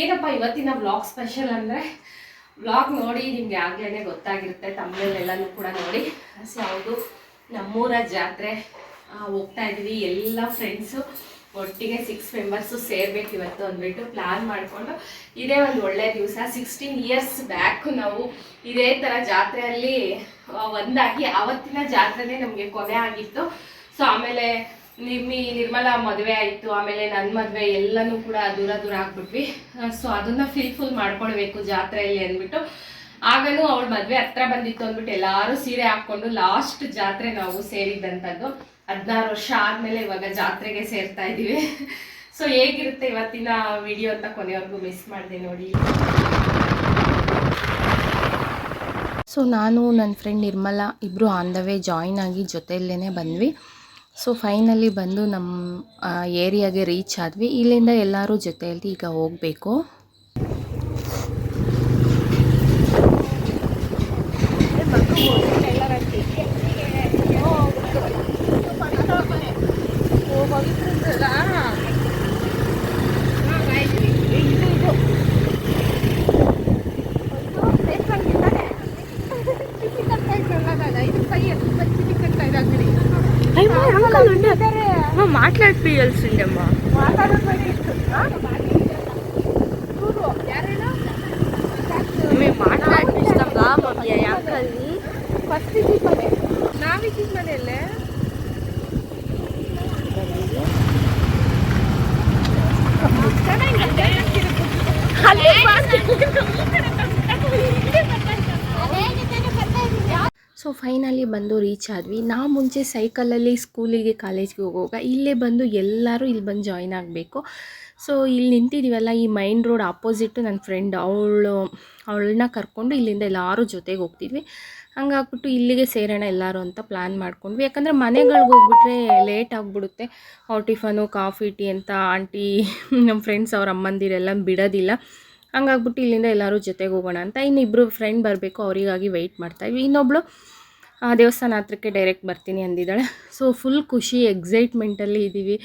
ಏನಪ್ಪ ಇವತ್ತಿನ vlog special ಅಂದರೆ? ವ್ಲಾಗ್ ನೋಡಿ ನಿಮಗೆ ಆಗ್ಲೇ ಗೊತ್ತಾಗಿರುತ್ತೆ ತಮ್ಮಲ್ಲೆಲ್ಲನೂ ಕೂಡ ನೋಡಿ. ಸೊ ಯಾವುದು ನಮ್ಮೂರ ಜಾತ್ರೆ ಹೋಗ್ತಾ ಇದ್ದೀವಿ. ಎಲ್ಲ ಫ್ರೆಂಡ್ಸು ಒಟ್ಟಿಗೆ ಸಿಕ್ಸ್ ಮೆಂಬರ್ಸು ಸೇರ್ಬೇಕು ಇವತ್ತು ಅಂದ್ಬಿಟ್ಟು ಪ್ಲಾನ್ ಮಾಡಿಕೊಂಡು ಇದೇ ಒಂದು ಒಳ್ಳೆ ದಿವಸ. ಸಿಕ್ಸ್ಟೀನ್ ಇಯರ್ಸ್ ಬ್ಯಾಕ್ ನಾವು ಇದೇ ಥರ ಜಾತ್ರೆಯಲ್ಲಿ ಒಂದಾಗಿ, ಆವತ್ತಿನ ಜಾತ್ರೆನೇ ನಮಗೆ ಕೊನೆ ಆಗಿತ್ತು. ಸೊ ಆಮೇಲೆ ನಿರ್ಮಿ ನಿರ್ಮಲ ಮದುವೆ ಆಯಿತು, ಆಮೇಲೆ ನನ್ನ ಮದುವೆ, ಎಲ್ಲನೂ ಕೂಡ ದೂರ ದೂರ ಆಗ್ಬಿಟ್ವಿ. ಸೊ ಅದನ್ನ ಫಿಲ್ಫುಲ್ ಮಾಡ್ಕೊಳ್ಬೇಕು ಜಾತ್ರೆಯಲ್ಲಿ ಅಂದ್ಬಿಟ್ಟು. ಆಗಲೂ ಅವಳ ಮದುವೆ ಹತ್ರ ಬಂದಿತ್ತು ಅಂದ್ಬಿಟ್ಟು ಎಲ್ಲರೂ ಸೀರೆ ಹಾಕ್ಕೊಂಡು ಲಾಸ್ಟ್ ಜಾತ್ರೆ ನಾವು ಸೇರಿದ್ದಂಥದ್ದು ಹದಿನಾರು ವರ್ಷ ಆದಮೇಲೆ ಇವಾಗ ಜಾತ್ರೆಗೆ ಸೇರ್ತಾ ಇದ್ದೀವಿ ಸೊ ಹೇಗಿರುತ್ತೆ ಇವತ್ತಿನ ವಿಡಿಯೋ ಅಂತ ಕೊನೆವರೆಗೂ ಮಿಸ್ ಮಾಡಿದೆ ನೋಡಿ. ಸೊ ನಾನು ನನ್ನ ಫ್ರೆಂಡ್ ನಿರ್ಮಲಾ ಇಬ್ಬರು ಆನ್ ದ ವೇ ಜಾಯಿನ್ ಆಗಿ ಜೊತೆಯಲ್ಲೇ ಬಂದ್ವಿ. ಸೊ ಫೈನಲಿ ಬಂದು ನಮ್ಮ ಏರಿಯಾಗೆ ರೀಚ್ ಆದ್ವಿ. ಇಲ್ಲಿಂದ ಎಲ್ಲರೂ ಜೊತೆಯಲ್ಲಿ ಈಗ ಹೋಗಬೇಕು. మాట్లాడిపియాల్సిందమ్మా మేము మాట్లాడిపిస్తాం రా మమ్మీ అంకల్ని ಫಸ್ಟ್ ಮನೆ ನಾವಿದ್ದೀಗ ಮನೆಯಲ್ಲೇ ಸೊ ಫೈನಲಿ ಬಂದು ರೀಚ್ ಆದ್ವಿ. ನಾವು ಮುಂಚೆ ಸೈಕಲಲ್ಲಿ ಸ್ಕೂಲಿಗೆ ಕಾಲೇಜ್ಗೆ ಹೋಗುವಾಗ ಇಲ್ಲೇ ಬಂದು ಎಲ್ಲರೂ ಇಲ್ಲಿ ಬಂದು ಜಾಯ್ನ್ ಆಗಬೇಕು. ಸೊ ಇಲ್ಲಿ ನಿಂತಿದ್ದೀವಲ್ಲ ಈ ಮೈನ್ ರೋಡ್ ಆಪೋಸಿಟ್ಟು ನನ್ನ ಫ್ರೆಂಡ್ ಅವಳು, ಅವಳನ್ನ ಕರ್ಕೊಂಡು ಇಲ್ಲಿಂದ ಎಲ್ಲರೂ ಜೊತೆಗೆ ಹೋಗ್ತಿದ್ವಿ. ಹಂಗಾಗ್ಬಿಟ್ಟು ಇಲ್ಲಿಗೆ ಸೇರೋಣ ಎಲ್ಲರೂ ಅಂತ ಪ್ಲ್ಯಾನ್ ಮಾಡ್ಕೊಂಡ್ವಿ. ಯಾಕಂದರೆ ಮನೆಗಳಿಗೆ ಹೋಗ್ಬಿಟ್ರೆ ಲೇಟ್ ಆಗಿಬಿಡುತ್ತೆ. ಅವ್ರ ಟಿಫನು ಕಾಫಿ ಟೀ ಅಂತ ಆಂಟಿ ನಮ್ಮ ಫ್ರೆಂಡ್ಸ್ ಅವ್ರ ಅಮ್ಮಂದಿರೆಲ್ಲ ಬಿಡೋದಿಲ್ಲ. ಹಂಗಾಗ್ಬಿಟ್ಟು ಇಲ್ಲಿಂದ ಎಲ್ಲರೂ ಜೊತೆಗೆ ಹೋಗೋಣ ಅಂತ ಇನ್ನಿಬ್ಬರು ಫ್ರೆಂಡ್ ಬರಬೇಕು, ಅವರಿಗಾಗಿ ವೆಯ್ಟ್ ಮಾಡ್ತಾಯಿದ್ವಿ ಇನ್ನೊಬ್ಳು ದೇವಸ್ಥಾನ ಹತ್ರಕ್ಕೆ ಡೈರೆಕ್ಟ್ ಬರ್ತೀನಿ ಅಂದಿದ್ದಾಳೆ. ಸೊ ಫುಲ್ ಖುಷಿ ಎಕ್ಸೈಟ್ಮೆಂಟಲ್ಲಿ ಇದ್ದೀವಿ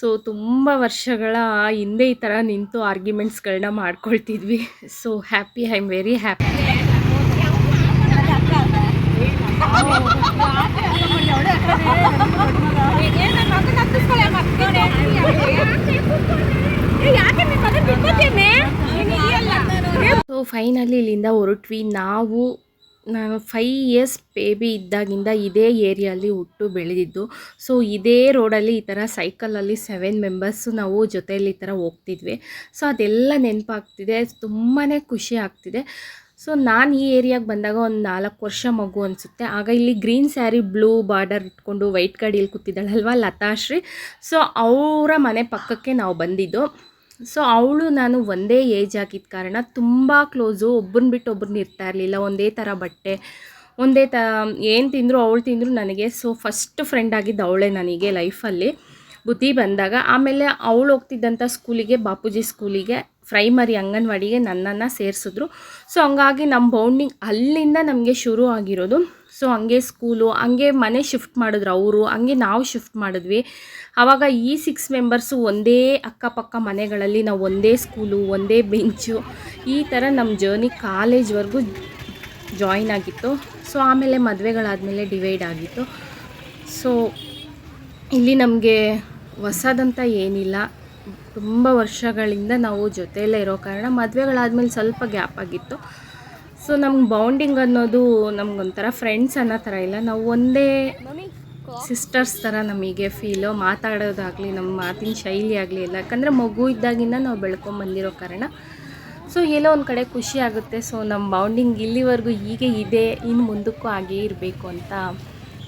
ಸೊ ತುಂಬ ವರ್ಷಗಳ ಹಿಂದೆ ಈ ಥರ ನಿಂತು ಆರ್ಗ್ಯುಮೆಂಟ್ಸ್ಗಳನ್ನ ಮಾಡ್ಕೊಳ್ತಿದ್ವಿ. So happy I am very happy so finally ಇಲ್ಲಿಂದ ಹೊರಟ್ವಿ. ನಾವು ನಾನು ಫೈ ಇಯರ್ಸ್ ಬೇಬಿ ಇದ್ದಾಗಿಂದ ಇದೇ ಏರಿಯಲ್ಲಿ ಹುಟ್ಟು ಬೆಳೆದಿದ್ದು. ಸೊ ಇದೇ ರೋಡಲ್ಲಿ ಈ ಥರ ಸೈಕಲಲ್ಲಿ ಸೆವೆನ್ ಮೆಂಬರ್ಸು ನಾವು ಜೊತೆಯಲ್ಲಿ ಈ ಥರ ಹೋಗ್ತಿದ್ವಿ. ಸೊ ಅದೆಲ್ಲ ನೆನಪಾಗ್ತಿದೆ. ತುಂಬಾ ಖುಷಿ ಆಗ್ತಿದೆ. ಸೊ ನಾನು ಈ ಏರಿಯಾಗೆ ಬಂದಾಗ ಒಂದು ನಾಲ್ಕು ವರ್ಷ ಮಗು ಅನಿಸುತ್ತೆ. ಆಗ ಇಲ್ಲಿ ಗ್ರೀನ್ ಸ್ಯಾರಿ ಬ್ಲೂ ಬಾರ್ಡರ್ ಇಟ್ಕೊಂಡು ವೈಟ್ ಗಾಡಿಯಲ್ಲಿ ಕೂತಿದ್ದಾಳಲ್ವ ಲತಾಶ್ರೀ? ಸೊ ಅವರ ಮನೆ ಪಕ್ಕಕ್ಕೆ ನಾವು ಬಂದಿದ್ದು. ಸೊ ಅವಳು ನಾನು ಒಂದೇ ಏಜ್ ಆಗಿದ್ದ ಕಾರಣ ತುಂಬ ಕ್ಲೋಸು ಒಬ್ಬರನ್ನ ಬಿಟ್ಟು ಒಬ್ಬರನ್ನ ಇರ್ತಾ ಇರಲಿಲ್ಲ. ಒಂದೇ ಥರ ಬಟ್ಟೆ, ಒಂದೇ ತ, ಏನು ತಿಂದರೂ ಅವಳು ತಿಂದರೂ ನನಗೆ ಸೊ ಫಸ್ಟ್ ಫ್ರೆಂಡ್ ಆಗಿದ್ದು ಅವಳೇ ನನಗೆ ಲೈಫಲ್ಲಿ ಬುದ್ಧಿ ಬಂದಾಗ ಆಮೇಲೆ ಅವಳು ಹೋಗ್ತಿದ್ದಂಥ ಸ್ಕೂಲಿಗೆ ಬಾಪೂಜಿ ಸ್ಕೂಲಿಗೆ ಪ್ರೈಮರಿ ಅಂಗನವಾಡಿಗೆ ನನ್ನನ್ನು ಸೇರಿಸಿದ್ರು. ಸೊ ಹಂಗಾಗಿ ನಮ್ಮ ಬೌಂಡಿಂಗ್ ಅಲ್ಲಿಂದ ನಮಗೆ ಶುರು ಆಗಿರೋದು. ಸೊ ಹಂಗೆ ಸ್ಕೂಲು ಹಂಗೆ ಮನೆ ಶಿಫ್ಟ್ ಮಾಡಿದ್ರು ಅವರು, ಹಂಗೆ ನಾವು ಶಿಫ್ಟ್ ಮಾಡಿದ್ವಿ. ಆವಾಗ ಈ ಸಿಕ್ಸ್ ಮೆಂಬರ್ಸು ಒಂದೇ ಅಕ್ಕಪಕ್ಕ ಮನೆಗಳಲ್ಲಿ ನಾವು ಒಂದೇ ಸ್ಕೂಲು ಒಂದೇ ಬೆಂಚು ಈ ಥರ ನಮ್ಮ ಜರ್ನಿ ಕಾಲೇಜ್ವರೆಗೂ ಜಾಯಿನ್ ಆಗಿತ್ತು. ಸೊ ಆಮೇಲೆ ಮದುವೆಗಳಾದಮೇಲೆ ಡಿವೈಡ್ ಆಗಿತ್ತು. ಸೊ ಇಲ್ಲಿ ನಮಗೆ ಹೊಸದಂತ ಏನಿಲ್ಲ. ತುಂಬ ವರ್ಷಗಳಿಂದ ನಾವು ಜೊತೆಯಲ್ಲೇ ಇರೋ ಕಾರಣ ಮದುವೆಗಳಾದಮೇಲೆ ಸ್ವಲ್ಪ ಗ್ಯಾಪ್ ಆಗಿತ್ತು. ಸೊ ನಮ್ಗೆ ಬೌಂಡಿಂಗ್ ಅನ್ನೋದು ನಮ್ಗೊಂಥರ ಫ್ರೆಂಡ್ಸ್ ಅನ್ನೋ ಥರ ಇಲ್ಲ. ನಾವು ಒಂದೇ ಸಿಸ್ಟರ್ಸ್ ಥರ ನಮಗೆ ಫೀಲು ಮಾತಾಡೋದಾಗಲಿ ನಮ್ಮ ಮಾತಿನ ಶೈಲಿ ಆಗಲಿ ಇಲ್ಲ. ಯಾಕಂದರೆ ಮಗು ಇದ್ದಾಗಿಂದ ನಾವು ಬೆಳ್ಕೊಂಬಂದಿರೋ ಕಾರಣ. ಸೊ ಎಲ್ಲೋ ಒಂದು ಕಡೆ ಖುಷಿ ಆಗುತ್ತೆ. ಸೊ ನಮ್ಮ ಬೌಂಡಿಂಗ್ ಇಲ್ಲಿವರೆಗೂ ಹೀಗೆ ಇದೆ. ಇನ್ನು ಮುಂದಕ್ಕೂ ಹಾಗೇ ಇರಬೇಕು ಅಂತ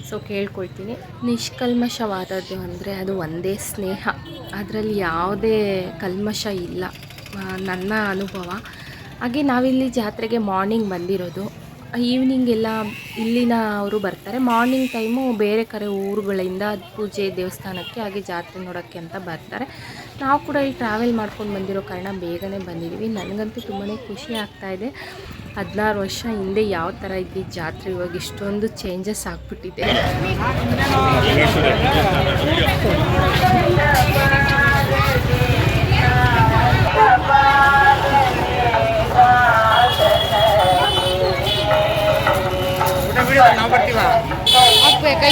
ಸೊ ಕೇಳ್ಕೊಳ್ತೀನಿ. ನಿಷ್ಕಲ್ಮಶವಾದದ್ದು ಅಂದರೆ ಅದು ಒಂದೇ ಸ್ನೇಹ. ಅದರಲ್ಲಿ ಯಾವುದೇ ಕಲ್ಮಶ ಇಲ್ಲ. ನನ್ನ ಅನುಭವ. ಹಾಗೆ ನಾವಿಲ್ಲಿ ಜಾತ್ರೆಗೆ ಮಾರ್ನಿಂಗ್ ಬಂದಿರೋದು. ಈವ್ನಿಂಗ್ ಎಲ್ಲ ಇಲ್ಲಿನ ಅವರು ಬರ್ತಾರೆ ಮಾರ್ನಿಂಗ್ ಟೈಮು ಬೇರೆ ಕಡೆ ಊರುಗಳಿಂದ ಪೂಜೆ ದೇವಸ್ಥಾನಕ್ಕೆ, ಹಾಗೆ ಜಾತ್ರೆ ನೋಡೋಕ್ಕೆ ಅಂತ ಬರ್ತಾರೆ. ನಾವು ಕೂಡ ಇಲ್ಲಿ ಟ್ರಾವೆಲ್ ಮಾಡ್ಕೊಂಡು ಬಂದಿರೋ ಕಾರಣ ಬೇಗನೆ ಬಂದಿದ್ದೀವಿ. ನನಗಂತೂ ತುಂಬಾ ಖುಷಿ ಆಗ್ತಾ ಇದೆ. ಹದಿನಾರು ವರ್ಷ ಹಿಂದೆ ಯಾವ ಥರ ಇದ್ದೀವಿ ಜಾತ್ರೆ ಇವಾಗ ಇಷ್ಟೊಂದು ಚೇಂಜಸ್ ಆಗ್ಬಿಟ್ಟಿದೆ.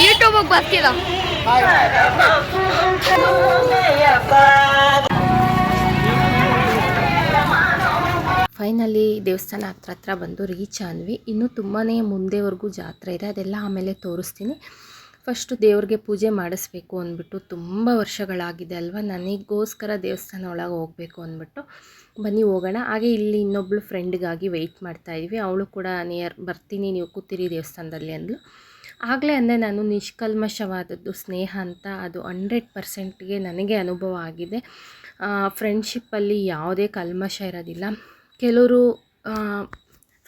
ಯೂಟ್ಯೂಬಿಗೆ ಬರ್ತೀರಾ? ಫೈನಲಿ ದೇವಸ್ಥಾನ ಹತ್ರ ಹತ್ರ ಬಂದು ರೀಚ್ ಆದ್ವಿ. ಇನ್ನೂ ತುಂಬಾ ಮುಂದೆವರೆಗೂ ಜಾತ್ರೆ ಇದೆ. ಅದೆಲ್ಲ ಆಮೇಲೆ ತೋರಿಸ್ತೀನಿ. ಫಸ್ಟು ದೇವ್ರಿಗೆ ಪೂಜೆ ಮಾಡಿಸ್ಬೇಕು ಅಂದ್ಬಿಟ್ಟು ತುಂಬ ವರ್ಷಗಳಾಗಿದೆ ಅಲ್ವಾ? ನನಗೋಸ್ಕರ ದೇವಸ್ಥಾನ ಒಳಗೆ ಹೋಗಬೇಕು ಅಂದ್ಬಿಟ್ಟು. ಬನ್ನಿ ಹೋಗೋಣ. ಹಾಗೆ ಇಲ್ಲಿ ಇನ್ನೊಬ್ಳು ಫ್ರೆಂಡ್ಗಾಗಿ ವೆಯ್ಟ್ ಮಾಡ್ತಾಯಿದ್ವಿ ಅವಳು ಕೂಡ ನಿಯರ್ ಬರ್ತೀನಿ, ನೀವು ಕೂತಿರಿ ದೇವಸ್ಥಾನದಲ್ಲಿ ಅಂದಳು ಆಗಲೇ ಅಂದರೆ ನಾನು, ನಿಷ್ಕಲ್ಮಶವಾದದ್ದು ಸ್ನೇಹ ಅಂತ ಅದು ಹಂಡ್ರೆಡ್ ಪರ್ಸೆಂಟ್ಗೆ ನನಗೆ ಅನುಭವ ಆಗಿದೆ. ಫ್ರೆಂಡ್ಶಿಪ್ಪಲ್ಲಿ ಯಾವುದೇ ಕಲ್ಮಶ ಇರೋದಿಲ್ಲ. ಕೆಲವರು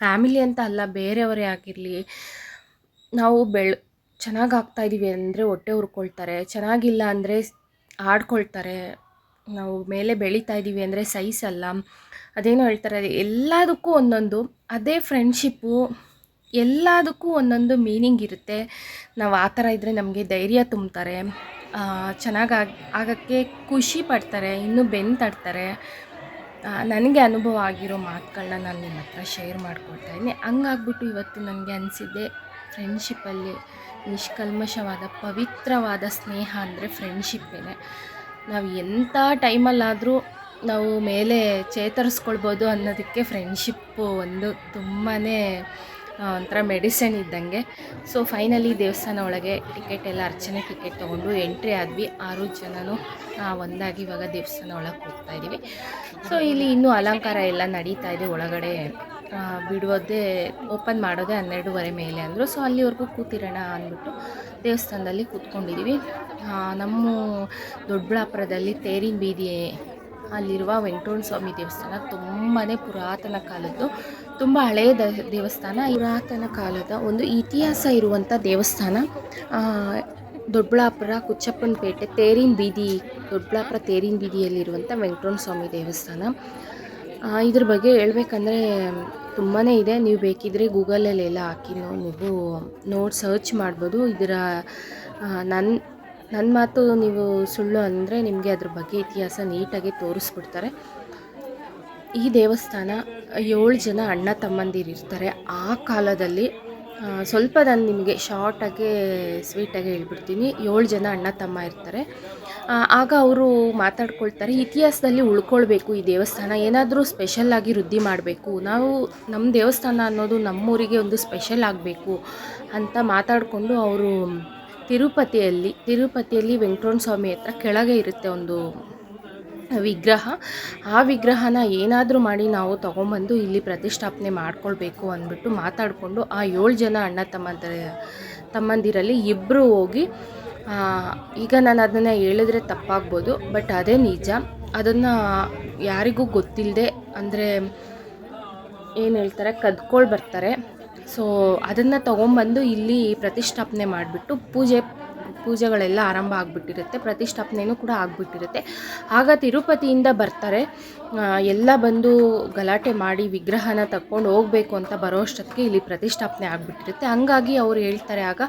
ಫ್ಯಾಮಿಲಿ ಅಂತ ಅಲ್ಲ, ಬೇರೆಯವರೇ ಆಗಿರಲಿ, ನಾವು ಬೆಳ್, ಚೆನ್ನಾಗಿ ಆಗ್ತಾಯಿದ್ದೀವಿ ಅಂದರೆ ಹೊಟ್ಟೆ ಹುರ್ಕೊಳ್ತಾರೆ ಚೆನ್ನಾಗಿಲ್ಲ ಅಂದರೆ ಆಡ್ಕೊಳ್ತಾರೆ. ನಾವು ಮೇಲೆ ಬೆಳೀತಾ ಇದ್ದೀವಿ ಅಂದರೆ ಸಹಿಸಲ್ಲ ಅದೇನೋ ಹೇಳ್ತಾರೆ ಎಲ್ಲದಕ್ಕೂ ಒಂದೊಂದು, ಅದೇ ಫ್ರೆಂಡ್ಶಿಪ್ಪು ಎಲ್ಲದಕ್ಕೂ ಒಂದೊಂದು ಮೀನಿಂಗ್ ಇರುತ್ತೆ. ನಾವು ಆ ಥರ ಇದ್ದರೆ ನಮಗೆ ಧೈರ್ಯ ತುಂಬ್ತಾರೆ ಚೆನ್ನಾಗಿ ಆಗ, ಆಗೋಕ್ಕೆ ಖುಷಿ ಪಡ್ತಾರೆ, ಇನ್ನೂ ಬೆನ್ತಾಡ್ತಾರೆ ತಡ್ತಾರೆ ನನಗೆ ಅನುಭವ ಆಗಿರೋ ಮಾತುಗಳನ್ನ ನಾನು ನಿಮ್ಮ ಹತ್ರ ಶೇರ್ ಮಾಡ್ಕೊಳ್ತಾ ಇದ್ದೀನಿ ಹಂಗಾಗ್ಬಿಟ್ಟು ಇವತ್ತು ನನಗೆ ಅನಿಸಿದ್ದೆ ಫ್ರೆಂಡ್ಶಿಪ್ಪಲ್ಲಿ ನಿಷ್ಕಲ್ಮಶವಾದ, ಪವಿತ್ರವಾದ ಸ್ನೇಹ ಅಂದರೆ ಫ್ರೆಂಡ್ಶಿಪ್ಪೇನೆ ನಾವು ಎಂಥ ಟೈಮಲ್ಲಾದರೂ ನಾವು ಮೇಲೆ ಚೇತರಿಸ್ಕೊಳ್ಬೋದು ಅನ್ನೋದಕ್ಕೆ ಫ್ರೆಂಡ್ಶಿಪ್ಪು ಒಂದು ತುಂಬಾ ಒಂಥರ ಮೆಡಿಸಿನ್ ಇದ್ದಂಗೆ. ಸೊ ಫೈನಲಿ ದೇವಸ್ಥಾನ ಒಳಗೆ ಟಿಕೆಟ್ ಎಲ್ಲ, ಅರ್ಚನೆ ಟಿಕೆಟ್ ತೊಗೊಂಡು ಎಂಟ್ರಿ ಆದ್ವಿ. ಆರು ಜನನೂ ಒಂದಾಗಿ ಇವಾಗ ದೇವಸ್ಥಾನ ಒಳಗೆ ಹೋಗ್ತಾ ಇದ್ದೀವಿ ಸೊ ಇಲ್ಲಿ ಇನ್ನೂ ಅಲಂಕಾರ ಎಲ್ಲ ನಡೀತಾ ಇದೆ ಒಳಗಡೆ. ಬಿಡೋದೇ ಓಪನ್ ಮಾಡೋದೇ ಹನ್ನೆರಡೂವರೆ ಮೇಲೆ ಅಂದರು. ಸೊ ಅಲ್ಲಿವರೆಗೂ ಕೂತಿರೋಣ ಅಂದ್ಬಿಟ್ಟು ದೇವಸ್ಥಾನದಲ್ಲಿ ಕೂತ್ಕೊಂಡಿದ್ದೀವಿ. ನಮ್ಮ ದೊಡ್ಡಬಳ್ಳಾಪುರದಲ್ಲಿ ತೇರಿನ ಬೀದಿ ಅಲ್ಲಿರುವ ವೆಂಕಟೋಣ ಸ್ವಾಮಿ ದೇವಸ್ಥಾನ ತುಂಬಾ ಪುರಾತನ ಕಾಲದ್ದು, ತುಂಬ ಹಳೆಯ ದೇವಸ್ಥಾನ. ಪುರಾತನ ಕಾಲದ ಒಂದು ಇತಿಹಾಸ ಇರುವಂಥ ದೇವಸ್ಥಾನ ದೊಡ್ಡಬಳ್ಳಾಪುರ ಕುಚ್ಚಪ್ಪನಪೇಟೆ ತೇರಿನ ಬೀದಿ, ದೊಡ್ಡಬಳ್ಳಾಪುರ ತೇರಿನ ಬೀದಿಯಲ್ಲಿರುವಂಥ ವೆಂಕಟೋಣ ಸ್ವಾಮಿ ದೇವಸ್ಥಾನ. ಇದ್ರ ಬಗ್ಗೆ ಹೇಳ್ಬೇಕಂದ್ರೆ ತುಂಬಾ ಇದೆ. ನೀವು ಬೇಕಿದ್ರೆ ಗೂಗಲಲ್ಲೆಲ್ಲ ಹಾಕಿ ನೀವು ನೋಡಿ ಸರ್ಚ್ ಮಾಡ್ಬೋದು. ಇದರ ನನ್ನ ನನ್ನ ಮಾತು ನೀವು ಸುಳ್ಳು ಅಂದರೆ ನಿಮಗೆ ಅದ್ರ ಬಗ್ಗೆ ಇತಿಹಾಸ ನೀಟಾಗಿ ತೋರಿಸ್ಬಿಡ್ತಾರೆ. ಈ ದೇವಸ್ಥಾನ ಏಳು ಜನ ಅಣ್ಣ ತಮ್ಮಂದಿರು ಇರ್ತಾರೆ ಆ ಕಾಲದಲ್ಲಿ ಸ್ವಲ್ಪ ನಾನು ನಿಮಗೆ ಶಾರ್ಟಾಗಿ, ಸ್ವೀಟಾಗಿ ಹೇಳ್ಬಿಡ್ತೀನಿ. ಏಳು ಜನ ಅಣ್ಣ ತಮ್ಮ ಇರ್ತಾರೆ. ಆಗ ಅವರು ಮಾತಾಡ್ಕೊಳ್ತಾರೆ. ಇತಿಹಾಸದಲ್ಲಿ ಉಳ್ಕೊಳ್ಬೇಕು ಈ ದೇವಸ್ಥಾನ. ಏನಾದರೂ ಸ್ಪೆಷಲ್ಲಾಗಿ ವೃದ್ಧಿ ಮಾಡಬೇಕು. ನಾವು ನಮ್ಮ ದೇವಸ್ಥಾನ ಅನ್ನೋದು ನಮ್ಮೂರಿಗೆ ಒಂದು ಸ್ಪೆಷಲ್ ಆಗಬೇಕು ಅಂತ ಮಾತಾಡಿಕೊಂಡು ಅವರು ತಿರುಪತಿಯಲ್ಲಿ ತಿರುಪತಿಯಲ್ಲಿ ವೆಂಕಟರಮಣ ಸ್ವಾಮಿ ಹತ್ರ ಕೆಳಗೆ ಇರುತ್ತೆ ಒಂದು ವಿಗ್ರಹ. ಆ ವಿಗ್ರಹನ ಏನಾದರೂ ಮಾಡಿ ನಾವು ತೊಗೊಂಬಂದು ಇಲ್ಲಿ ಪ್ರತಿಷ್ಠಾಪನೆ ಮಾಡಿಕೊಳ್ಬೇಕು ಅಂದ್ಬಿಟ್ಟು ಮಾತಾಡಿಕೊಂಡು ಆ ಏಳು ಜನ ಅಣ್ಣ ತಮ್ಮಂದಿರ, ತಮ್ಮಂದಿರಲ್ಲಿ ಇಬ್ಬರು ಹೋಗಿ ಈಗ ನಾನು ಅದನ್ನು ಹೇಳಿದ್ರೆ ತಪ್ಪಾಗ್ಬೋದು, ಬಟ್ ಅದೇ ನಿಜ. ಅದನ್ನು ಯಾರಿಗೂ ಗೊತ್ತಿಲ್ಲದೆ ಅಂದರೆ ಏನು ಹೇಳ್ತಾರೆ ಕದ್ಕೊಂಡು ಬರ್ತಾರೆ. ಸೊ, ಅದನ್ನು ತೊಗೊಂಬಂದು ಇಲ್ಲಿ ಪ್ರತಿಷ್ಠಾಪನೆ ಮಾಡಿಬಿಟ್ಟು ಪೂಜೆ ಪೂಜೆಗಳೆಲ್ಲ ಆರಂಭ ಆಗಿಬಿಟ್ಟಿರುತ್ತೆ ಪ್ರತಿಷ್ಠಾಪನೆಯೂ ಕೂಡ ಆಗಿಬಿಟ್ಟಿರುತ್ತೆ. ಆಗ ತಿರುಪತಿಯಿಂದ ಬರ್ತಾರೆ. ಎಲ್ಲ ಬಂದು ಗಲಾಟೆ ಮಾಡಿ ವಿಗ್ರಹನ ತಕ್ಕೊಂಡು ಹೋಗಬೇಕು ಅಂತ ಬರೋ ಇಲ್ಲಿ ಪ್ರತಿಷ್ಠಾಪನೆ ಆಗಿಬಿಟ್ಟಿರುತ್ತೆ. ಹಂಗಾಗಿ ಅವ್ರು ಹೇಳ್ತಾರೆ, ಆಗ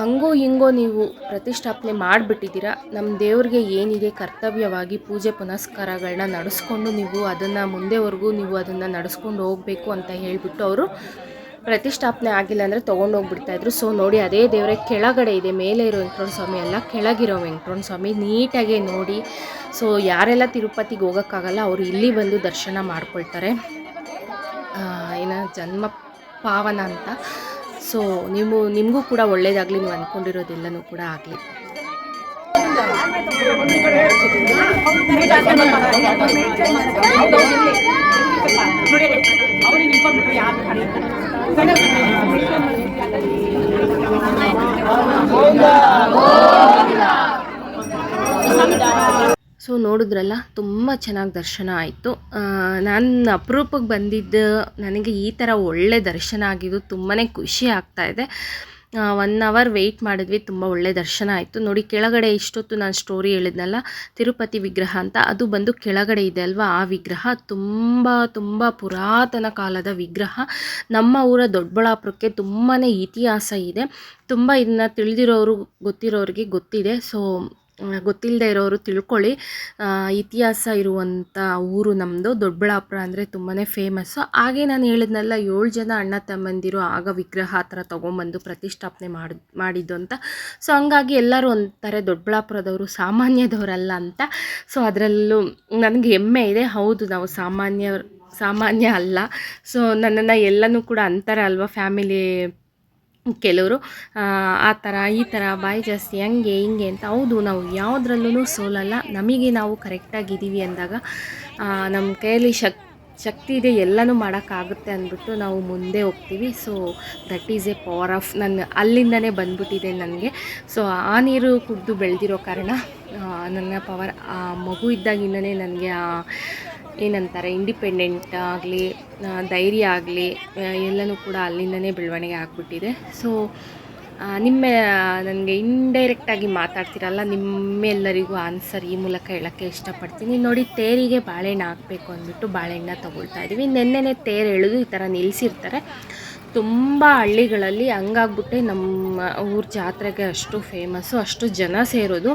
ಹಂಗೋ ಹಿಂಗೋ ನೀವು ಪ್ರತಿಷ್ಠಾಪನೆ ಮಾಡಿಬಿಟ್ಟಿದ್ದೀರಾ, ನಮ್ಮ ದೇವ್ರಿಗೆ ಏನಿದೆ ಕರ್ತವ್ಯವಾಗಿ ಪೂಜೆ ಪುನಸ್ಕಾರಗಳನ್ನ ನಡೆಸ್ಕೊಂಡು ನೀವು ಅದನ್ನು ಮುಂದೆವರೆಗೂ ನೀವು ಅದನ್ನು ನಡೆಸ್ಕೊಂಡು ಹೋಗಬೇಕು ಅಂತ ಹೇಳಿಬಿಟ್ಟು ಅವರು ಪ್ರತಿಷ್ಠಾಪನೆ ಆಗಿಲ್ಲ ಅಂದರೆ ತೊಗೊಂಡೋಗ್ಬಿಡ್ತಾಯಿದ್ರು ಸೊ ನೋಡಿ, ಅದೇ ದೇವರೇ ಕೆಳಗಡೆ ಇದೆ, ಮೇಲೆ ಇರೋ ವೆಂಕಟರಮಣ ಸ್ವಾಮಿ ಅಲ್ಲ, ಕೆಳಗಿರೋ ವೆಂಕಟರಮಣ ಸ್ವಾಮಿ ನೀಟಾಗಿ ನೋಡಿ. ಸೊ ಯಾರೆಲ್ಲ ತಿರುಪತಿಗೆ ಹೋಗೋಕ್ಕಾಗಲ್ಲ, ಅವರು ಇಲ್ಲಿ ಬಂದು ದರ್ಶನ ಮಾಡ್ಕೊಳ್ತಾರೆ. ಏನ, ಜನ್ಮ ಪಾವನ ಅಂತ. ಸೊ ನೀವು ನಿಮಗೂ ಕೂಡ ಒಳ್ಳೆಯದಾಗಲಿ ನೀವು ಅಂದ್ಕೊಂಡಿರೋದೆಲ್ಲನೂ ಕೂಡ ಆಗಲಿ. ಸೊ ನೋಡಿದ್ರಲ್ಲ, ತುಂಬ ಚೆನ್ನಾಗಿ ದರ್ಶನ ಆಯಿತು. ನಾನು ಅಪರೂಪಕ್ಕೆ ಬಂದಿದ್ದು ನನಗೆ ಈ ಥರ ಒಳ್ಳೆ ದರ್ಶನ ಆಗಿದ್ದು ತುಂಬಾ ಖುಷಿ ಆಗ್ತಾ ಇದೆ. ಒನ್ ಅವರ್ ವೆಯ್ಟ್ ಮಾಡಿದ್ವಿ, ತುಂಬ ಒಳ್ಳೆ ದರ್ಶನ ಆಯಿತು. ನೋಡಿ, ಕೆಳಗಡೆ ಇಷ್ಟೊತ್ತು ನಾನು ಸ್ಟೋರಿ ಹೇಳಿದ್ನಲ್ಲ, ತಿರುಪತಿ ವಿಗ್ರಹ ಅಂತ, ಅದು ಬಂದು ಕೆಳಗಡೆ ಇದೆ ಅಲ್ವಾ, ಆ ವಿಗ್ರಹ? ತುಂಬ ತುಂಬ ಪುರಾತನ ಕಾಲದ ವಿಗ್ರಹ. ನಮ್ಮ ಊರ ದೊಡ್ಡಬಳ್ಳಾಪುರಕ್ಕೆ ತುಂಬಾ ಇತಿಹಾಸ ಇದೆ. ತುಂಬ ಇದನ್ನ ತಿಳಿದಿರೋರು, ಗೊತ್ತಿರೋರಿಗೆ ಗೊತ್ತಿದೆ. ಸೊ ಗೊತ್ತಿಲ್ಲದೆ ಇರೋರು ತಿಳ್ಕೊಳ್ಳಿ. ಇತಿಹಾಸ ಇರುವಂಥ ಊರು ನಮ್ಮದು ದೊಡ್ಡಬಳ್ಳಾಪುರ ಅಂದರೆ ತುಂಬಾ ಫೇಮಸ್ಸು ಹಾಗೆ ನಾನು ಹೇಳಿದ್ನಲ್ಲ, ಏಳು ಜನ ಅಣ್ಣ ತಮ್ಮಂದಿರು ಆಗ ವಿಗ್ರಹ ಆ ಥರ ತೊಗೊಂಬಂದು ಪ್ರತಿಷ್ಠಾಪನೆ ಮಾಡಿ, ಮಾಡಿದ್ದು ಅಂತ. ಸೊ ಹಂಗಾಗಿ ಎಲ್ಲರೂ ಅಂತಾರೆ ದೊಡ್ಡಬಳ್ಳಾಪುರದವರು ಸಾಮಾನ್ಯದವರಲ್ಲ ಅಂತ. ಸೊ ಅದರಲ್ಲೂ ನನಗೆ ಹೆಮ್ಮೆ ಇದೆ. ಹೌದು, ನಾವು ಸಾಮಾನ್ಯ ಸಾಮಾನ್ಯ ಅಲ್ಲ. ಸೊ ನನ್ನನ್ನು ಎಲ್ಲನೂ ಕೂಡ ಅಂತಾರೆ ಅಲ್ವಾ ಫ್ಯಾಮಿಲಿ ಕೆಲವರು ಆ, ಥರ ಈ ಥರ ಬಾಯಿ ಜಾಸ್ತಿ ಹಂಗೆ ಹಿಂಗೆ ಅಂತ ಹೌದು ನಾವು ಯಾವುದ್ರಲ್ಲೂ ಸೋಲಲ್ಲ ನಮಗೆ ನಾವು ಕರೆಕ್ಟಾಗಿದ್ದೀವಿ ಅಂದಾಗ ನಮ್ಮ ಕೈಯಲ್ಲಿ ಶಕ್ ಶಕ್ತಿ ಇದೆ ಎಲ್ಲನೂ ಮಾಡೋಕ್ಕಾಗುತ್ತೆ ಅಂದ್ಬಿಟ್ಟು ನಾವು ಮುಂದೆ ಹೋಗ್ತೀವಿ. So that is a power of ನನ್ನ ಅಲ್ಲಿಂದನೇ ಬಂದ್ಬಿಟ್ಟಿದೆ ನನಗೆ. ಸೊ ಆ ನೀರು ಕುಡಿದು ಬೆಳೆದಿರೋ ಕಾರಣ ನನ್ನ ಪವರ್ ಆ ಮಗು ಇದ್ದಾಗಿಂದನೇ ನನಗೆ ಆ ಏನಂತಾರೆ ಇಂಡಿಪೆಂಡೆಂಟ್ ಆಗಲಿ ಧೈರ್ಯ ಆಗಲಿ ಎಲ್ಲನೂ ಕೂಡ ಅಲ್ಲಿಂದನೇ ಬೆಳವಣಿಗೆ ಆಗಿಬಿಟ್ಟಿದೆ. ಸೊ ನಿಮ್ಮ, ನನಗೆ ಇಂಡೈರೆಕ್ಟಾಗಿ ಮಾತಾಡ್ತಿರಲ್ಲ, ನಿಮ್ಮೆಲ್ಲರಿಗೂ ಆನ್ಸರ್ ಈ ಮೂಲಕ ಹೇಳೋಕ್ಕೆ ಇಷ್ಟಪಡ್ತೀನಿ. ನೋಡಿ, ತೇರಿಗೆ ಬಾಳೆಹಣ್ಣು ಹಾಕಬೇಕು ಅಂದ್ಬಿಟ್ಟು ಬಾಳೆಹಣ್ಣ ತೊಗೊಳ್ತಾ ಇದ್ದೀವಿ ನೆನ್ನೆನೇ ತೇರು ಎಳೆದು ಈ ಥರ ನಿಲ್ಲಿಸಿರ್ತಾರೆ ತುಂಬ ಹಳ್ಳಿಗಳಲ್ಲಿ ಹಂಗಾಗ್ಬಿಟ್ಟೆ ನಮ್ಮ ಊರ ಜಾತ್ರೆಗೆ ಅಷ್ಟು ಫೇಮಸ್ಸು ಅಷ್ಟು ಜನ ಸೇರೋದು.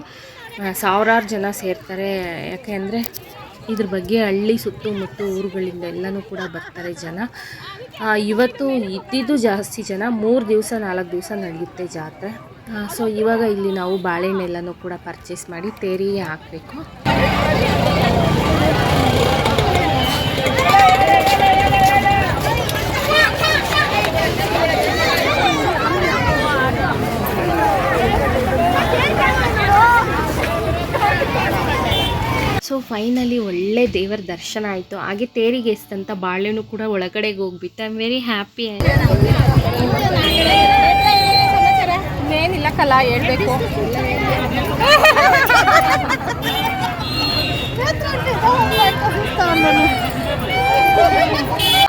ಸಾವಿರಾರು ಜನ ಸೇರ್ತಾರೆ. ಯಾಕೆ ಅಂದರೆ ಇದ್ರ ಬಗ್ಗೆ ಹಳ್ಳಿ ಸುತ್ತಮುತ್ತ ಊರುಗಳಿಂದ ಎಲ್ಲನೂ ಕೂಡ ಬರ್ತಾರೆ ಜನ. ಇವತ್ತು ಇದ್ದಿದ್ದು ಜಾಸ್ತಿ ಜನ, ಮೂರು ದಿವಸ, ನಾಲ್ಕು ದಿವಸ ನಡೆಯುತ್ತೆ ಜಾತ್ರೆ. ಸೊ ಇವಾಗ ಇಲ್ಲಿ ನಾವು ಬಾಳೆಹಣ್ಣೆಲ್ಲನೂ ಕೂಡ ಪರ್ಚೇಸ್ ಮಾಡಿ ತೇರಿಗೆ ಹಾಕಬೇಕು ಸೊ ಫೈನಲಿ ಒಳ್ಳೆ ದೇವರ ದರ್ಶನ ಆಯಿತು. ಹಾಗೆ ತೇರಿಗೆ ಎಸ್ತಂತ ಬಾಳೆಹಣ್ಣು ಕೂಡ ಒಳಗಡೆಗೆ ಹೋಗ್ಬಿಟ್ಟು. ಐ ಆಮ್ ವೆರಿ ಹ್ಯಾಪಿ ಏನಿಲ್ಲ ಕಲಾ ಹೇಳ್ಬೇಕು.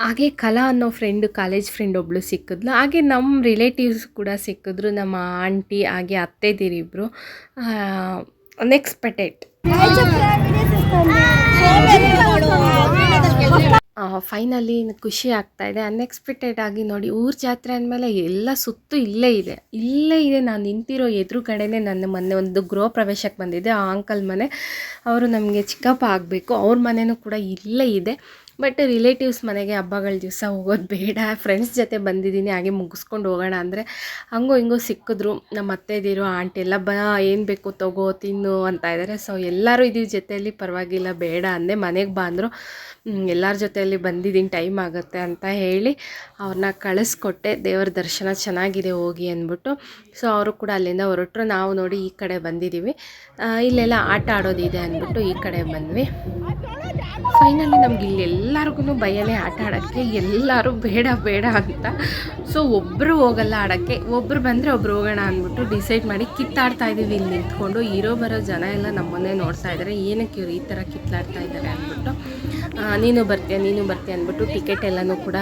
ಹಾಗೆ ಕಲಾ ಅನ್ನೋ ಫ್ರೆಂಡ್ ಕಾಲೇಜ್ ಫ್ರೆಂಡ್ ಒಬ್ಳು ಸಿಕ್ಕಿದ್ಲು. ಹಾಗೆ ನಮ್ಮ ರಿಲೇಟಿವ್ಸ್ ಕೂಡ ಸಿಕ್ಕಿದ್ರು ನಮ್ಮ ಆಂಟಿ ಹಾಗೆ ಅತ್ತೆದಿರಿಬ್ರು. ಅನ್ಎಕ್ಸ್ಪೆಕ್ಟೆಡ್ ಫೈನಲಿ ಖುಷಿ ಆಗ್ತಾ ಇದೆ. ಅನ್ಎಕ್ಸ್ಪೆಕ್ಟೆಡ್ ಆಗಿ ನೋಡಿ, ಊರ್ ಜಾತ್ರೆ ಅಂದಮೇಲೆ ಎಲ್ಲ ಸುತ್ತು ಇಲ್ಲೇ ಇದೆ. ಇಲ್ಲೇ ಇದೆ, ನಾನು ನಿಂತಿರೋ ಎದುರು ಕಡೆನೇ ನನ್ನ ಮೊನ್ನೆ ಒಂದು ಗೃಹ ಪ್ರವೇಶಕ್ಕೆ ಬಂದಿದೆ ಆ ಅಂಕಲ್ ಮನೆ. ಅವರು ನಮಗೆ ಚಿಕ್ಕಪ್ಪ ಆಗಬೇಕು. ಅವ್ರ ಮನೆಯೂ ಕೂಡ ಇಲ್ಲೇ ಇದೆ. ಬಟ್ ರಿಲೇಟಿವ್ಸ್ ಮನೆಗೆ ಹಬ್ಬಗಳ ದಿವಸ ಹೋಗೋದು ಬೇಡ. ಫ್ರೆಂಡ್ಸ್ ಜೊತೆ ಬಂದಿದ್ದೀನಿ, ಹಾಗೆ ಮುಗಿಸ್ಕೊಂಡು ಹೋಗೋಣ ಅಂದರೆ ಹಂಗೋ ಹಿಂಗೋ ಸಿಕ್ಕಿದ್ರು. ನಮ್ಮ ಅತ್ತೆದಿರು ಆಂಟಿ ಎಲ್ಲ, ಬಾ, ಏನು ಬೇಕು ತಗೋ, ತಿನ್ನು, ಅಂತ ಇದ್ದಾರೆ ಸೊ ಎಲ್ಲರೂ ಇದೀವಿ ಜೊತೆಯಲ್ಲಿ, ಪರವಾಗಿಲ್ಲ, ಬೇಡ ಅಂದೆ ಮನೆಗೆ ಬಂದರು. ಎಲ್ಲರ ಜೊತೆಯಲ್ಲಿ ಬಂದಿದ್ದೀನಿ ಟೈಮ್ ಆಗುತ್ತೆ ಅಂತ ಹೇಳಿ ಅವ್ರನ್ನ ಕಳಿಸ್ಕೊಟ್ಟೆ. ದೇವರ ದರ್ಶನ ಚೆನ್ನಾಗಿದೆ, ಹೋಗಿ ಅಂದ್ಬಿಟ್ಟು. ಸೊ ಅವರು ಕೂಡ ಅಲ್ಲಿಂದ ಹೊರಟರು. ನಾವು ನೋಡಿ ಈ ಕಡೆ ಬಂದಿದ್ದೀವಿ ಇಲ್ಲೆಲ್ಲ ಆಟ ಆಡೋದಿದೆ ಅಂದ್ಬಿಟ್ಟು ಈ ಕಡೆ ಬಂದ್ವಿ. ಫೈನಲಿ ನಮ್ಗೆ ಇಲ್ಲಿ ಎಲ್ಲರಿಗೂ ಭಯನೇ ಆಟ ಆಡೋಕ್ಕೆ ಎಲ್ಲರೂ ಬೇಡ ಬೇಡ ಅಂತ. ಸೊ ಒಬ್ಬರು ಹೋಗಲ್ಲ ಆಡೋಕ್ಕೆ. ಒಬ್ಬರು ಬಂದರೆ ಒಬ್ರು ಹೋಗೋಣ ಅಂದ್ಬಿಟ್ಟು ಡಿಸೈಡ್ ಮಾಡಿ ಕಿತ್ತಾಡ್ತಾ ಇದ್ದೀವಿ. ಇಲ್ಲಿ ನಿಂತ್ಕೊಂಡು ಇರೋ ಬರೋ ಜನ ಎಲ್ಲ ನಮ್ಮನ್ನೇ ನೋಡ್ತಾ ಇದ್ದಾರೆ. ಏನಕ್ಕೆ ಇವರು ಈ ಥರ ಕಿತ್ತಾಡ್ತಾ ಇದ್ದಾರೆ ಅಂದ್ಬಿಟ್ಟು ನೀನು ಬರ್ತೀಯ ನೀನು ಬರ್ತೀಯ ಅಂದ್ಬಿಟ್ಟು ಟಿಕೆಟ್ ಎಲ್ಲನೂ ಕೂಡ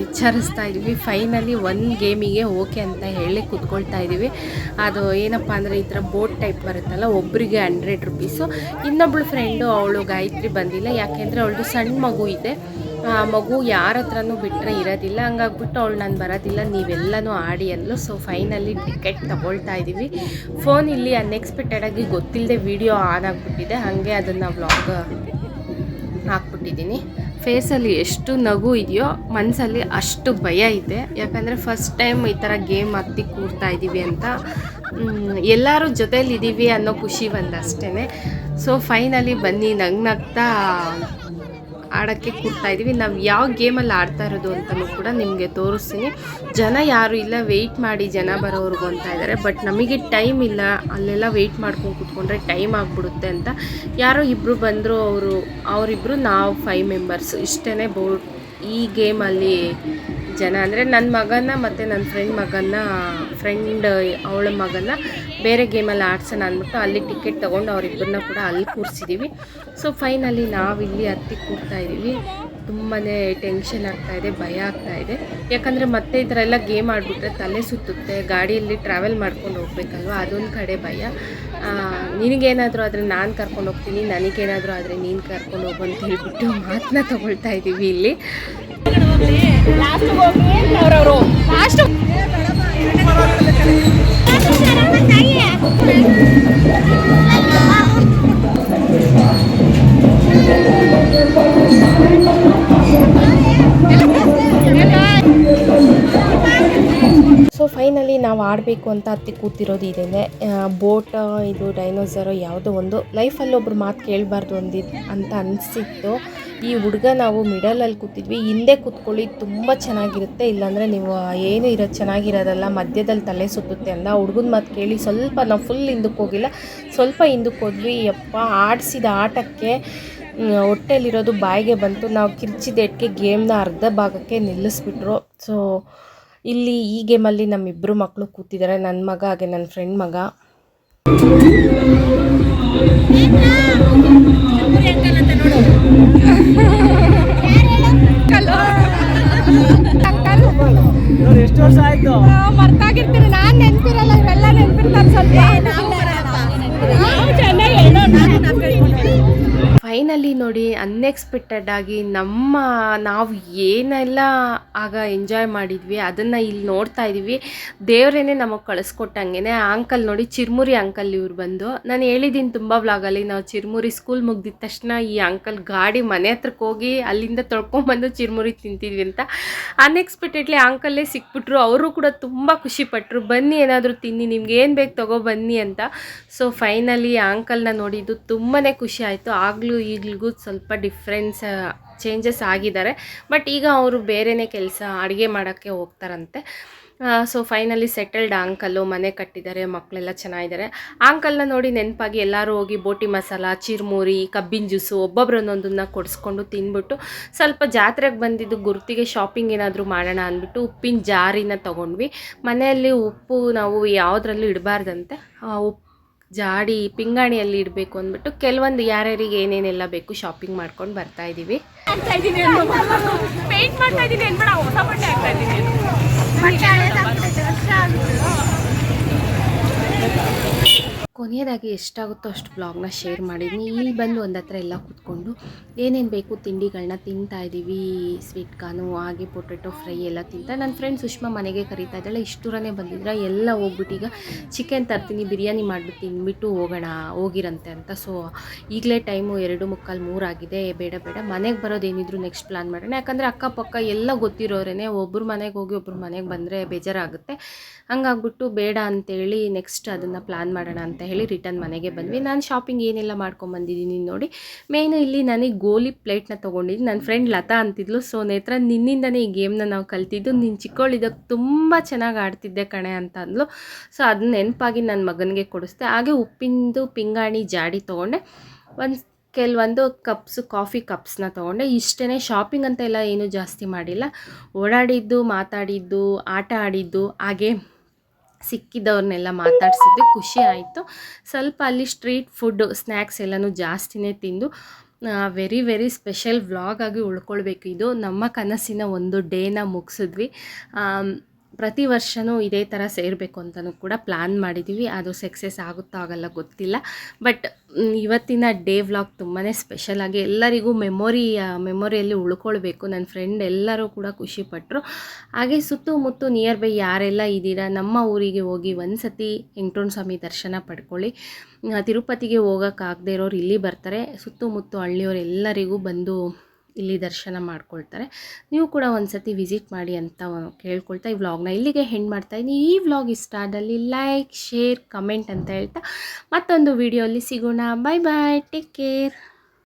ವಿಚಾರಿಸ್ತಾ ಇದ್ವಿ. ಫೈನಲಿ ಒಂದು ಗೇಮಿಗೆ ಓಕೆ ಅಂತ ಹೇಳಿ ಕೂತ್ಕೊಳ್ತಾ ಇದ್ದೀವಿ ಅದು ಏನಪ್ಪ ಅಂದರೆ ಈ ಥರ ಬೋಟ್ ಟೈಪ್ ಬರುತ್ತಲ್ಲ ಒಬ್ಬರಿಗೆ ಹಂಡ್ರೆಡ್ ರುಪೀಸು ಇನ್ನೊಬ್ಳು ಫ್ರೆಂಡು ಅವಳು ಗಾಯತ್ರಿ ಬಂದಿಲ್ಲ. ಯಾಕೆಂದರೆ ಅವಳದು ಸಣ್ಣ ಮಗು ಇದೆ. ಆ ಮಗು ಯಾರ ಹತ್ರನೂ ಬಿಟ್ಟರೆ ಇರೋದಿಲ್ಲ. ಹಂಗಾಗ್ಬಿಟ್ಟು ಅವಳು ನಾನು ಬರೋದಿಲ್ಲ. ನೀವೆಲ್ಲನೂ ಆಡಿ ಅಂದ್ಲು ಸೊ ಫೈನಲಿ ಟಿಕೆಟ್ ತಗೊಳ್ತಾ ಇದ್ದೀವಿ. ಫೋನ್ ಇಲ್ಲಿ ಅನ್ಎಕ್ಸ್ಪೆಕ್ಟೆಡಾಗಿ ಗೊತ್ತಿಲ್ಲದೆ ವಿಡಿಯೋ ಆನ್ ಆಗಿಬಿಟ್ಟಿದೆ. ಹಾಗೆ ಅದನ್ನು ವ್ಲಾಗ್ ಹಾಕ್ಬಿಟ್ಟಿದ್ದೀನಿ. ಫೇಸಲ್ಲಿ ಎಷ್ಟು ನಗು ಇದೆಯೋ ಮನಸ್ಸಲ್ಲಿ ಅಷ್ಟು ಭಯ ಇದೆ. ಯಾಕಂದರೆ ಫಸ್ಟ್ ಟೈಮ್ ಈ ಥರ ಗೇಮ್ ಹತ್ತಿ ಕೂರ್ತಾ ಇದ್ದೀವಿ ಅಂತ ಎಲ್ಲರೂ ಜೊತೇಲಿ ಇದ್ದೀವಿ ಅನ್ನೋ ಖುಷಿ ಬಂದಷ್ಟೇ ಸೊ ಫೈನಲಿ ಬನ್ನಿ, ನಗ್ ನಗ್ತಾ ಆಡೋಕ್ಕೆ ಕೂರ್ತಾ ಇದ್ದೀವಿ. ನಾವು ಯಾವ ಗೇಮಲ್ಲಿ ಆಡ್ತಾ ಇರೋದು ಅಂತಲೂ ಕೂಡ ನಿಮಗೆ ತೋರಿಸ್ತೀನಿ. ಜನ ಯಾರು ಇಲ್ಲ ವೆಯ್ಟ್ ಮಾಡಿ ಜನ ಬರೋವ್ರಿಗೂ ಅಂತ ಇದ್ದಾರೆ ಬಟ್ ನಮಗೆ ಟೈಮ್ ಇಲ್ಲ, ಅಲ್ಲೆಲ್ಲ ವೆಯ್ಟ್ ಮಾಡ್ಕೊಂಡು ಕೂತ್ಕೊಂಡ್ರೆ ಟೈಮ್ ಆಗಿಬಿಡುತ್ತೆ ಅಂತ. ಯಾರೋ ಇಬ್ಬರು ಬಂದರು ಅವರು ಅವರಿಬ್ಬರು ನಾವು ಫೈವ್ ಮೆಂಬರ್ಸ್ ಇಷ್ಟೇ ಬೋರ್ಡ್ ಈ ಗೇಮಲ್ಲಿ ಜನ ಅಂದರೆ ನನ್ನ ಮಗನ ಮತ್ತು ನನ್ನ ಫ್ರೆಂಡ್ ಮಗನ ಫ್ರೆಂಡ್ ಅವಳ ಮಗನ ಬೇರೆ ಗೇಮಲ್ಲಿ ಆಡ್ಸೋಣ ಅಂದ್ಬಿಟ್ಟು ಅಲ್ಲಿ ಟಿಕೆಟ್ ತೊಗೊಂಡು ಅವರಿಬ್ಬರನ್ನ ಕೂಡ ಅಲ್ಲಿ ಕೂರಿಸಿದ್ದೀವಿ ಸೊ ಫೈನಲಿ ನಾವಿಲ್ಲಿ ಹತ್ತಿ ಕೂರ್ತಾ ಇದ್ದೀವಿ ತುಂಬಾ ಟೆನ್ಷನ್ ಆಗ್ತಾ ಇದೆ, ಭಯ ಆಗ್ತಾ ಇದೆ. ಯಾಕಂದರೆ ಮತ್ತೆ ಈ ಥರ ಎಲ್ಲ ಗೇಮ್ ಆಡಿಬಿಟ್ರೆ ತಲೆ ಸುತ್ತುತ್ತೆ, ಗಾಡಿಯಲ್ಲಿ ಟ್ರಾವೆಲ್ ಮಾಡ್ಕೊಂಡು ಹೋಗ್ಬೇಕಲ್ವ? ಅದೊಂದು ಕಡೆ ಭಯ. ನಿನಗೇನಾದರೂ ಆದರೆ ನಾನು ಕರ್ಕೊಂಡು ಹೋಗ್ತೀನಿ, ನನಗೇನಾದರೂ ಆದರೆ ನೀನು ಕರ್ಕೊಂಡು ಹೋಗು ಅಂತ ಹೇಳ್ಬಿಟ್ಟು ಮಾತನ್ನ ತೊಗೊಳ್ತಾ ಇದ್ದೀವಿ ಇಲ್ಲಿ. ಸೊ ಫೈನಲಿ ನಾವು ಆಡಬೇಕು ಅಂತ ಹತ್ತಿ ಕೂತಿರೋದು ಇದೇನೆ. ಬೋಟ್, ಇದು ಡೈನೋಸರು ಯಾವುದೋ ಒಂದು. ಲೈಫಲ್ಲಿ ಒಬ್ರು ಮಾತು ಕೇಳಬಾರ್ದು ಅಂದಿದ್ದು ಅಂತ ಅನಿಸಿತ್ತು. ಈ ಹುಡುಗ ನಾವು ಮಿಡಲಲ್ಲಿ ಕೂತಿದ್ವಿ. ಹಿಂದೆ ಕೂತ್ಕೊಳ್ಳಿ, ತುಂಬ ಚೆನ್ನಾಗಿರುತ್ತೆ. ಇಲ್ಲಾಂದರೆ ನೀವು ಏನು ಇರೋದು ಚೆನ್ನಾಗಿರೋದಲ್ಲ, ಮಧ್ಯದಲ್ಲಿ ತಲೆ ಸುತ್ತುತ್ತೆ ಅಂದ ಹುಡುಗನ ಮಾತು ಕೇಳಿ ಸ್ವಲ್ಪ ನಾವು ಫುಲ್ ಹಿಂದಕ್ಕೆ ಹೋಗಿಲ್ಲ. ಸ್ವಲ್ಪ ಹಿಂದಕ್ಕೆ ಹೋದ್ವಿ. ಯಪ್ಪ, ಆಡಿಸಿದ ಆಟಕ್ಕೆ ಹೊಟ್ಟೆಲಿರೋದು ಬಾಯಿಗೆ ಬಂತು. ನಾವು ಕಿರ್ಚಿದೇಟ್ಗೆ ಗೇಮ್ನ ಅರ್ಧ ಭಾಗಕ್ಕೆ ನಿಲ್ಲಿಸ್ಬಿಟ್ರು. ಸೊ ಇಲ್ಲಿ ಈ ಗೇಮಲ್ಲಿ ನಮ್ಮಿಬ್ಬರು ಮಕ್ಕಳು ಕೂತಿದ್ದಾರೆ ನನ್ನ ಮಗ ಹಾಗೆ ನನ್ನ ಫ್ರೆಂಡ್ ಮಗ. ಎಷ್ಟು ವರ್ಷ ಆಯ್ತು? ಮರ್ತಾಗಿರ್ತೀರಿ ನಾನ್ ನೆನ್ಪಿರಲ್ಲ ಇವೆಲ್ಲ ನೆನ್ಪಿರ್ತಾರೆ ಫೈನಲಿ ನೋಡಿ ಅನ್ಎಕ್ಸ್ಪೆಕ್ಟೆಡ್ ಆಗಿ ನಮ್ಮ ನಾವು ಏನೆಲ್ಲ ಆಗ ಎಂಜಾಯ್ ಮಾಡಿದ್ವಿ, ಅದನ್ನು ಇಲ್ಲಿ ನೋಡ್ತಾ ಇದ್ದೀವಿ ದೇವರೇನೆ ನಮಗೆ ಕಳಿಸ್ಕೊಟ್ಟಂಗೆ ಆ ಅಂಕಲ್ ನೋಡಿ ಚಿರ್ಮುರಿ ಅಂಕಲ್ ಇವ್ರು ಬಂದು. ನಾನು ಹೇಳಿದ್ದೀನಿ ತುಂಬ ವ್ಲಾಗಲ್ಲಿ ನಾವು ಚಿರ್ಮುರಿ ಸ್ಕೂಲ್ ಮುಗ್ದಿದ ತಕ್ಷಣ ಈ ಅಂಕಲ್ ಗಾಡಿ ಮನೆ ಹತ್ರಕ್ಕೆ ಹೋಗಿ ಅಲ್ಲಿಂದ ತೊಳ್ಕೊಂಬಂದು ಚಿರ್ಮುರಿ ತಿಂತಿದ್ವಿ ಅಂತ. ಅನ್ಎಕ್ಸ್ಪೆಕ್ಟೆಡ್ಲಿ ಅಂಕಲ್ಲೇ ಸಿಕ್ಬಿಟ್ರು, ಅವರು ಕೂಡ ತುಂಬ ಖುಷಿಪಟ್ಟರು ಬನ್ನಿ ಏನಾದರೂ ತಿನ್ನಿ, ನಿಮ್ಗೆ ಏನು ಬೇಕು ತಗೋ ಬನ್ನಿ ಅಂತ. ಸೊ ಫೈನಲಿ ಆ ಅಂಕಲ್ನ ನೋಡಿದ್ದು ತುಂಬಾ ಖುಷಿ ಆಯಿತು. ಆಗಲೂ ಈಗಲಿಗೂ ಸ್ವಲ್ಪ ಡಿಫ್ರೆನ್ಸ್ ಚೇಂಜಸ್ ಆಗಿದ್ದಾರೆ. ಬಟ್ ಈಗ ಅವರು ಬೇರೆನೇ ಕೆಲಸ ಅಡುಗೆ ಮಾಡೋಕ್ಕೆ ಹೋಗ್ತಾರಂತೆ. ಸೊ ಫೈನಲಿ ಸೆಟಲ್ಡ್ ಅಂಕಲ್ಲು ಮನೆ ಕಟ್ಟಿದ್ದಾರೆ ಮಕ್ಕಳೆಲ್ಲ ಚೆನ್ನಾಗಿದ್ದಾರೆ. ಆಂಕಲ್ನ ನೋಡಿ ನೆನಪಾಗಿ ಎಲ್ಲರೂ ಹೋಗಿ ಬೋಟಿ ಮಸಾಲ, ಚಿರ್ಮುರಿ, ಕಬ್ಬಿನ ಜ್ಯೂಸು ಒಬ್ಬೊಬ್ರು ಒಂದೊಂದನ್ನ ಕೊಡಿಸ್ಕೊಂಡು ತಿಂದ್ಬಿಟ್ಟು ಸ್ವಲ್ಪ ಜಾತ್ರೆಗೆ ಬಂದಿದ್ದು ಗುರ್ತಿಗೆ ಶಾಪಿಂಗ್ ಏನಾದರೂ ಮಾಡೋಣ ಅಂದ್ಬಿಟ್ಟು ಉಪ್ಪಿನ ಜಾರಿನ ತೊಗೊಂಡ್ವಿ. ಮನೆಯಲ್ಲಿ ಉಪ್ಪು ನಾವು ಯಾವುದ್ರಲ್ಲೂ ಇಡಬಾರ್ದಂತೆ. ಉಪ್ಪು ಜಾಡಿ ಪಿಂಗಾಣಿಯಲ್ಲಿ ಇಡಬೇಕು ಅಂದ್ಬಿಟ್ಟು ಕೆಲವೊಂದು ಯಾರ್ಯಾರಿಗೆ ಏನೇನೆಲ್ಲ ಬೇಕು ಶಾಪಿಂಗ್ ಮಾಡ್ಕೊಂಡು ಬರ್ತಾ ಇದ್ದೀವಿ ಪೇಂಟ್ ಮಾಡ್ತಾ ಇದ್ದೀನಿ ಕೊನೆಯದಾಗಿ ಎಷ್ಟಾಗುತ್ತೋ ಅಷ್ಟು ಬ್ಲಾಗ್ನ ಶೇರ್ ಮಾಡಿದ್ದೀನಿ ಇಲ್ಲಿ ಬಂದು ಒಂದು ಹತ್ರ ಎಲ್ಲ ಕೂತ್ಕೊಂಡು ಏನೇನು ಬೇಕು ತಿಂಡಿಗಳನ್ನ ತಿಂತಾ ಇದ್ದೀವಿ ಸ್ವೀಟ್ ಕಾನು ಹಾಗೆ ಪೊಟೆಟೊ ಫ್ರೈ ಎಲ್ಲ ತಿಂತ. ನನ್ನ ಫ್ರೆಂಡ್ ಸುಷ್ಮಾ ಮನೆಗೆ ಕರೀತಾ ಇದ್ದಾಳೆ. ಇಷ್ಟೂರನೇ ಬಂದಿದ್ರೆ. ಎಲ್ಲ ಹೋಗ್ಬಿಟ್ಟು ಈಗ ಚಿಕನ್ ತರ್ತೀನಿ, ಬಿರಿಯಾನಿ ಮಾಡಿಬಿಟ್ಟು ತಿಂದ್ಬಿಟ್ಟು ಹೋಗೋಣ, ಹೋಗಿರಂತೆ ಅಂತ. ಸೊ ಈಗಲೇ ಟೈಮು ಎರಡು ಮುಕ್ಕಾಲು ಮೂರಾಗಿದೆ ಬೇಡ ಬೇಡ. ಮನೆಗೆ ಬರೋದೇನಿದ್ರು ನೆಕ್ಸ್ಟ್ ಪ್ಲಾನ್ ಮಾಡೋಣ. ಯಾಕಂದರೆ ಅಕ್ಕಪಕ್ಕ ಎಲ್ಲ ಗೊತ್ತಿರೋರೇನೆ ಒಬ್ಬರು ಮನೆಗೆ ಹೋಗಿ ಒಬ್ಬರು ಮನೆಗೆ ಬಂದರೆ ಬೇಜಾರಾಗುತ್ತೆ. ಹಂಗಾಗ್ಬಿಟ್ಟು ಬೇಡ ಅಂತೇಳಿ ನೆಕ್ಸ್ಟ್ ಅದನ್ನು ಪ್ಲ್ಯಾನ್ ಮಾಡೋಣ ಅಂತ ಹೇಳಿ ರಿಟರ್ನ್ ಮನೆಗೆ ಬಂದ್ವಿ. ನಾನು ಶಾಪಿಂಗ್ ಏನೆಲ್ಲ ಮಾಡ್ಕೊಂಬಂದಿದ್ದೀನಿ ನೋಡಿ. ಮೇಯ್ನು ಇಲ್ಲಿ ನನಗೆ ಗೋಲಿ ಪ್ಲೇಟ್ನ ತೊಗೊಂಡಿದ್ದು ನನ್ನ ಫ್ರೆಂಡ್ ಲತಾ ಅಂತಿದ್ಲು. ಸೊ ನೇತ್ರ ನಿನ್ನಿಂದನೇ ಈ ಗೇಮ್ನ ನಾವು ಕಲ್ತಿದ್ದು. ನೀನು ಚಿಕ್ಕವಳಿದಾಗ ತುಂಬ ಚೆನ್ನಾಗಿ ಆಡ್ತಿದ್ದೆ ಕಣೆ ಅಂತ ಅಂದ್ಲು. ಸೊ ಅದನ್ನ ನೆನಪಾಗಿ ನನ್ನ ಮಗನಿಗೆ ಕೊಡಿಸ್ದೆ. ಹಾಗೆ ಉಪ್ಪಿಂದು ಪಿಂಗಾಣಿ ಜಾಡಿ ತೊಗೊಂಡೆ. ಒಂದು ಕೆಲವೊಂದು ಕಪ್ಸು ಕಾಫಿ ಕಪ್ಸ್ನ ತೊಗೊಂಡೆ. ಇಷ್ಟೇ ಶಾಪಿಂಗ್ ಅಂತ ಎಲ್ಲ ಏನೂ ಜಾಸ್ತಿ ಮಾಡಿಲ್ಲ. ಓಡಾಡಿದ್ದು ಮಾತಾಡಿದ್ದು ಆಟ ಆಡಿದ್ದು ಹಾಗೆ ಸಿಕ್ಕಿದವ್ರನ್ನೆಲ್ಲ ಮಾತಾಡಿಸಿದ್ದು ಖುಷಿ ಆಯಿತು. ಸ್ವಲ್ಪ ಅಲ್ಲಿ ಸ್ಟ್ರೀಟ್ ಫುಡ್ಡು ಸ್ನ್ಯಾಕ್ಸ್ ಎಲ್ಲನೂ ಜಾಸ್ತಿನೇ ತಿಂದು ವೆರಿ ವೆರಿ ಸ್ಪೆಷಲ್ ವ್ಲಾಗ್ ಆಗಿ ಉಳ್ಕೊಳ್ಬೇಕು. ಇದು ನಮ್ಮ ಕನಸಿನ ಒಂದು ಡೇನ ಮುಗಿಸಿದ್ವಿ. ಪ್ರತಿ ವರ್ಷವೂ ಇದೇ ಥರ ಸೇರಬೇಕು ಅಂತಲೂ ಕೂಡ ಪ್ಲ್ಯಾನ್ ಮಾಡಿದ್ದೀವಿ ಅದು ಸಕ್ಸಸ್ ಆಗುತ್ತೋ ಆಗಲ್ಲ ಗೊತ್ತಿಲ್ಲ. ಬಟ್ ಇವತ್ತಿನ ಡೇ ವ್ಲಾಗ್ ತುಂಬಾ ಸ್ಪೆಷಲಾಗಿ ಎಲ್ಲರಿಗೂ ಮೆಮೊರಿ ಮೆಮೊರಿಯಲ್ಲಿ ಉಳ್ಕೊಳ್ಬೇಕು. ನನ್ನ ಫ್ರೆಂಡ್ ಎಲ್ಲರೂ ಕೂಡ ಖುಷಿಪಟ್ಟರು ಹಾಗೆ ಸುತ್ತಮುತ್ತ ನಿಯರ್ ಬೈ ಯಾರೆಲ್ಲ ಇದ್ದೀರಾ, ನಮ್ಮ ಊರಿಗೆ ಹೋಗಿ ಒಂದು ಸತಿ ಸ್ವಾಮಿ ದರ್ಶನ ಪಡ್ಕೊಳ್ಳಿ. ತಿರುಪತಿಗೆ ಹೋಗೋಕ್ಕಾಗದೇ ಇರೋರು ಇಲ್ಲಿ ಬರ್ತಾರೆ. ಸುತ್ತಮುತ್ತ ಹಳ್ಳಿಯವರೆಲ್ಲರಿಗೂ ಬಂದು ಇಲ್ಲಿ ದರ್ಶನ ಮಾಡ್ಕೊಳ್ತಾರೆ. ನೀವು ಕೂಡ ಒಂದು ಸತಿ ವಿಸಿಟ್ ಮಾಡಿ ಅಂತ ಕೇಳ್ಕೊಳ್ತಾ ಈ ವ್ಲಾಗ್ನ ಇಲ್ಲಿಗೆ ಹೆಣ್ಣು ಮಾಡ್ತಾ ಇದ್ದೀನಿ. ಈ ವ್ಲಾಗ್ ಇಷ್ಟ ಆದಲ್ಲಿ ಲೈಕ್, ಶೇರ್, ಕಮೆಂಟ್ ಅಂತ ಹೇಳ್ತಾ ಮತ್ತೊಂದು ವಿಡಿಯೋಲಿ ಸಿಗೋಣ. ಬಾಯ್ ಬಾಯ್ ಟೇಕ್ ಕೇರ್